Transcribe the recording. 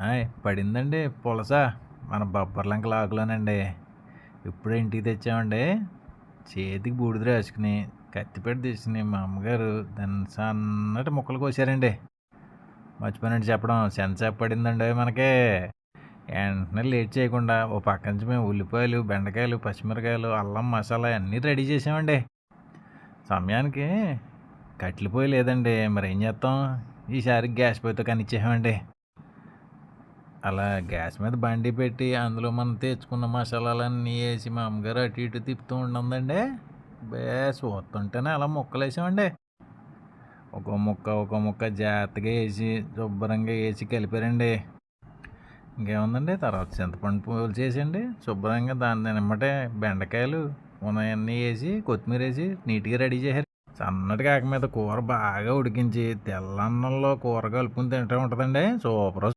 ఆయ్ పడిందండి పులస. మన బొబ్బర్లంక లాగులోనండి ఇప్పుడే ఇంటికి తెచ్చామండి. చేతికి బూడిద రాసుకుని కత్తిపెట్టి తీసుకుని మా అమ్మగారు దాన్ని సన్నటి ముక్కలు కోసారండి. మర్చిపోయినట్టు చెప్పడం సెన్సాప్ పడిందండి మనకి. వెంటనే లేట్ చేయకుండా ఓ పక్క నుంచి మేము ఉల్లిపాయలు బెండకాయలు పచ్చిమిరకాయలు అల్లం మసాలా అన్నీ రెడీ చేసామండి. సమయానికి కట్లిపోయి లేదండి మరి ఏం చేస్తాం? ఈసారి గ్యాస్ పోయితో కనిచ్చేసామండి. అలా గ్యాస్ మీద బండి పెట్టి అందులో మనం తెచ్చుకున్న మసాలాలన్నీ వేసి మా అమ్మగారు అటు ఇటు తిప్పుతూ ఉండందండి బే చూస్తుంటేనే అలా ముక్కలు వేసామండి ఒక ముక్క ఒక ముక్క జాగ్రత్తగా వేసి శుభ్రంగా వేసి కలిపారండి. ఇంకేముందండి? తర్వాత చింతపండు పూలు చేసండి శుభ్రంగా దాన్ని నిమ్మటే బెండకాయలు ఉన్నాయన్నీ వేసి కొత్తిమీర వేసి నీట్గా రెడీ చేశారు. సన్నటి కాక మీద కూర బాగా ఉడికించి తెల్లన్నంలో కూర కలుపుకుని తింటూ ఉంటుందండి. సూపర్.